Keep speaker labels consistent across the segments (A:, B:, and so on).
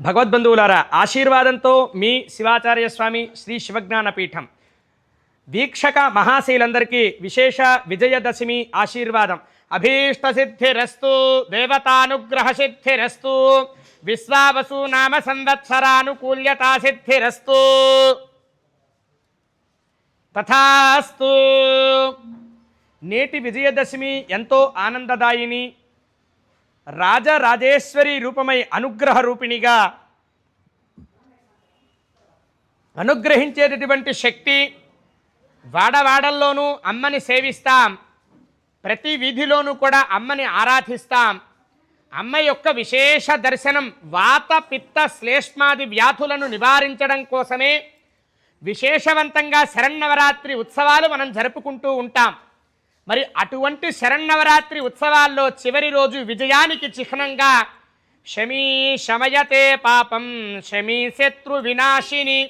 A: భగవద్బంధువులారా ఆశీర్వాదంతో మీ శివాచార్య స్వామి శ్రీ శివజ్ఞాన పీఠం వీక్షక మహాశీలందరికీ విశేష విజయదశమి ఆశీర్వాదం. అభీష్ట సిద్ధిరస్తు దేవతానుగ్రహ సిద్ధిరస్తు విశ్వావసు నామ సంవత్సరానుకూల్యతా సిద్ధిరస్తు తథాస్తు. నేటి విజయదశమి ఎంతో ఆనందదాయిని రాజరాజేశ్వరి రూపమై అనుగ్రహ రూపిణిగా అనుగ్రహించేటటువంటి శక్తి వాడవాడల్లోనూ అమ్మని సేవిస్తాం. ప్రతి వీధిలోనూ కూడా అమ్మని ఆరాధిస్తాం. అమ్మ యొక్క విశేష దర్శనం వాత పిత్త శ్లేష్మాది వ్యాధులను నివారించడం కోసమే విశేషవంతంగా శరన్నవరాత్రి ఉత్సవాలు మనం జరుపుకుంటూ ఉంటాం. మరి అటువంటి శరన్నవరాత్రి ఉత్సవాల్లో చివరి రోజు విజయానికి చిహ్నంగా శమీ శమయతే పాపం శమీ శత్రు వినాశిని.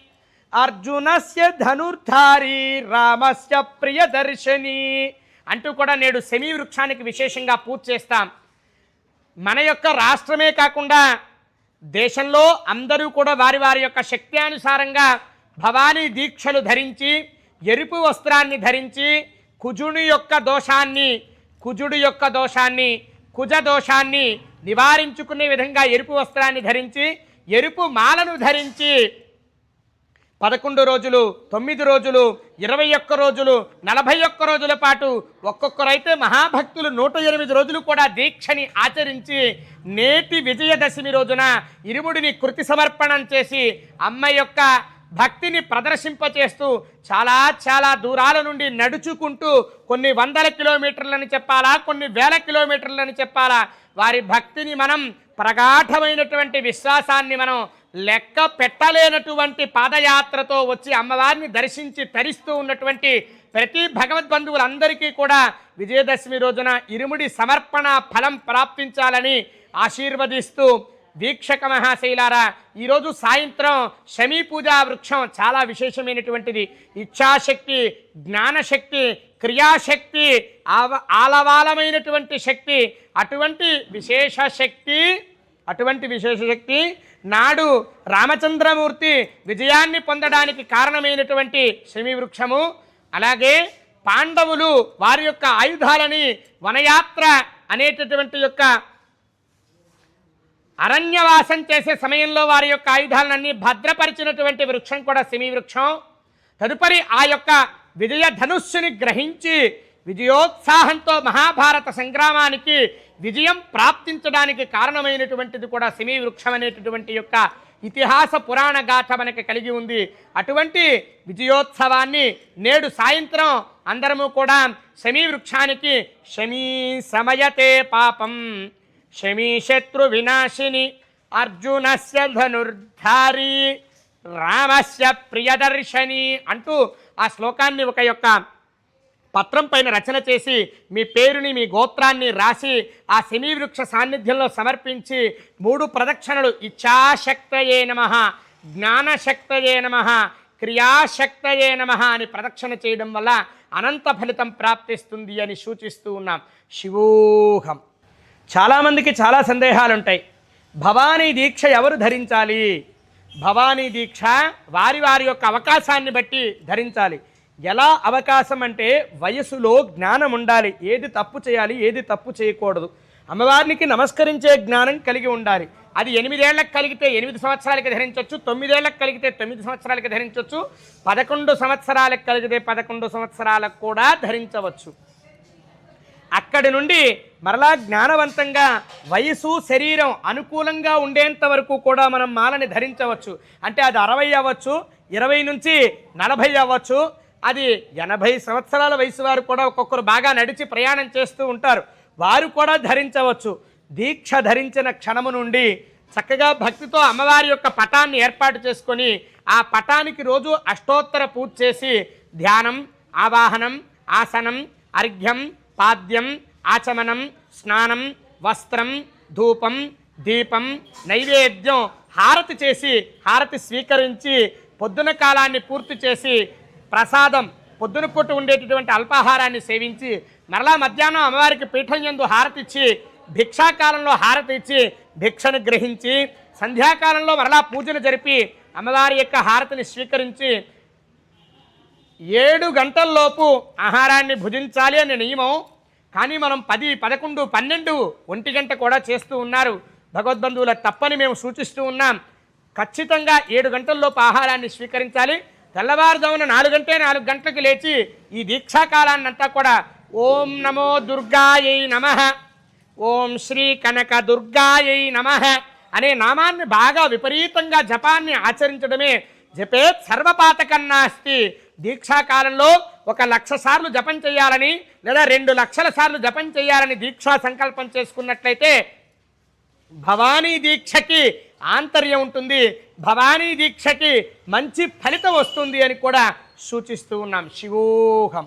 A: అర్జునస్య ధనుర్ధారి రామస్య ప్రియదర్శిని అంటూ కూడా నేడు శమీ వృక్షానికి విశేషంగా పూజ చేస్తాం. మన యొక్క రాష్ట్రమే కాకుండా దేశంలో అందరూ కూడా వారి వారి యొక్క శక్తి అనుసారంగా భవానీ దీక్షలు ధరించి ఎరుపు వస్త్రాన్ని ధరించి కుజుని యొక్క దోషాన్ని కుజుడు యొక్క దోషాన్ని కుజ దోషాన్ని నివారించుకునే విధంగా ఎరుపు వస్త్రాన్ని ధరించి ఎరుపు మాలను ధరించి పదకొండు రోజులు తొమ్మిది రోజులు ఇరవై ఒక్క రోజులు నలభై ఒక్క రోజుల పాటు ఒక్కొక్కరైతే మహాభక్తులు నూట ఎనిమిది రోజులు కూడా దీక్షని ఆచరించి నేటి విజయదశమి రోజున ఇరుముడిని కృతి సమర్పణం చేసి అమ్మ యొక్క భక్తిని ప్రదర్శింపచేస్తూ చాలా చాలా దూరాల నుండి నడుచుకుంటూ కొన్ని వందల కిలోమీటర్లని చెప్పాలా కొన్ని వేల కిలోమీటర్లని చెప్పాలా వారి భక్తిని మనం ప్రగాఢమైనటువంటి విశ్వాసాన్ని మనం లెక్క పెట్టలేనటువంటి పాదయాత్రతో వచ్చి అమ్మవారిని దర్శించి తరిస్తూ ఉన్నటువంటి ప్రతి భగవద్బంధువులందరికీ కూడా విజయదశమి రోజున ఇరుముడి సమర్పణ ఫలం ప్రాప్తించాలని ఆశీర్వదిస్తూ వీక్షక మహాశైలారా ఈరోజు సాయంత్రం శమీ పూజా వృక్షం చాలా విశేషమైనటువంటిది. ఇచ్ఛాశక్తి జ్ఞానశక్తి క్రియాశక్తి ఆవ ఆలవాలమైనటువంటి శక్తి అటువంటి విశేష శక్తి అటువంటి విశేష శక్తి నాడు రామచంద్రమూర్తి విజయాన్ని పొందడానికి కారణమైనటువంటి శమీ వృక్షము అలాగే పాండవులు వారి యొక్క ఆయుధాలని వనయాత్ర అనేటటువంటి యొక్క అరణ్యవాసం చేసే సమయంలో వారి యొక్క ఆయుధాలన్నీ భద్రపరిచినటువంటి వృక్షం కూడా సిమి వృక్షం తదుపరి ఆ యొక్క విజయ ధనుస్సుని గ్రహించి విజయోత్సాహంతో మహాభారత సంగ్రామానికి విజయం ప్రాప్తించడానికి కారణమైనటువంటిది కూడా శమీ వృక్షం అనేటటువంటి యొక్క ఇతిహాస పురాణ గాథ మనకి కలిగి ఉంది. అటువంటి విజయోత్సవాన్ని నేడు సాయంత్రం అందరము కూడా శమీ వృక్షానికి శమీ సమయతే పాపం. శమీశత్రు వినాశిని అర్జునస్య ధనుర్ధారి రామస్య ప్రియదర్శని అంటూ ఆ శ్లోకాన్ని ఒక యొక్క పత్రం పైన రచన చేసి మీ పేరుని మీ గోత్రాన్ని రాసి ఆ శమీవృక్ష సాన్నిధ్యంలో సమర్పించి మూడు ప్రదక్షిణలు. ఇచ్ఛాశక్తయే నమ జ్ఞానశక్తయే నమ క్రియాశక్తయే నమ అని ప్రదక్షిణ చేయడం వల్ల అనంత ఫలితం ప్రాప్తిస్తుంది అని సూచిస్తూ ఉన్నాం. శివోహం. చాలామందికి చాలా సందేహాలు ఉంటాయి భవానీ దీక్ష ఎవరు ధరించాలి? భవానీ దీక్ష వారి వారి యొక్క అవకాశాన్ని బట్టి ధరించాలి. ఎలా అవకాశం అంటే వయసులో జ్ఞానం ఉండాలి. ఏది తప్పు చేయాలి ఏది తప్పు చేయకూడదు. అమ్మవారికి నమస్కరించే జ్ఞానం కలిగి ఉండాలి. అది ఎనిమిదేళ్ళకు కలిగితే ఎనిమిది సంవత్సరాలకి ధరించవచ్చు తొమ్మిదేళ్ళకు కలిగితే తొమ్మిది సంవత్సరాలకి ధరించవచ్చు పదకొండు సంవత్సరాలకు కలిగితే పదకొండు సంవత్సరాలకు కూడా ధరించవచ్చు. అక్కడి నుండి మరలా జ్ఞానవంతంగా వయసు శరీరం అనుకూలంగా ఉండేంత వరకు కూడా మనం మాలని ధరించవచ్చు. అంటే అది అరవై అవ్వచ్చు ఇరవై నుంచి నలభై అవ్వచ్చు అది ఎనభై సంవత్సరాల వయసు వారు కూడా ఒక్కొక్కరు బాగా నడిచి ప్రయాణం చేస్తూ ఉంటారు. వారు కూడా ధరించవచ్చు. దీక్ష ధరించిన క్షణము నుండి చక్కగా భక్తితో అమ్మవారి యొక్క పటాన్ని ఏర్పాటు చేసుకొని ఆ పటానికి రోజు అష్టోత్తర పూజ చేసి ధ్యానం ఆవాహనం ఆసనం అర్ఘ్యం పాద్యం ఆచమనం స్నానం వస్త్రం ధూపం దీపం నైవేద్యం హారతి చేసి హారతి స్వీకరించి పొద్దున కాలాన్ని పూర్తి చేసి ప్రసాదం పొద్దున పూట ఉండేటటువంటి అల్పాహారాన్ని సేవించి మరలా మధ్యాహ్నం అమ్మవారికి పీఠం యందు హారతిచ్చి భిక్షాకాలంలో హారతి ఇచ్చి భిక్షను గ్రహించి సంధ్యాకాలంలో మరలా పూజను జరిపి అమ్మవారి యొక్క హారతిని స్వీకరించి ఏడు గంటల్లోపు ఆహారాన్ని భుజించాలి అనే నియమం. కానీ మనం పది పదకొండు పన్నెండు ఒంటి గంట కూడా చేస్తూ ఉన్నారు. భగవద్బంధువుల తప్పని మేము సూచిస్తూ ఉన్నాం. ఖచ్చితంగా ఏడు గంటల్లోపు ఆహారాన్ని స్వీకరించాలి. తెల్లవారుజామున నాలుగు గంటే నాలుగు గంటలకు లేచి ఈ దీక్షాకాలాన్నంతా కూడా ఓం నమో దుర్గాయై నమ. ఓం శ్రీ కనక దుర్గాయై నమ అనే నామాన్ని బాగా విపరీతంగా జపాన్ని ఆచరించడమే జపేత్ సర్వపాతకన్నాస్తి దీక్షాకాలంలో ఒక లక్ష సార్లు జపం చేయాలని లేదా రెండు లక్షల సార్లు జపం చేయాలని దీక్షా సంకల్పం చేసుకున్నట్లయితే భవానీ దీక్షకి ఆంతర్యం ఉంటుంది. భవానీ దీక్షకి మంచి ఫలితం వస్తుంది అని కూడా సూచిస్తూ ఉన్నాం. శివోహం.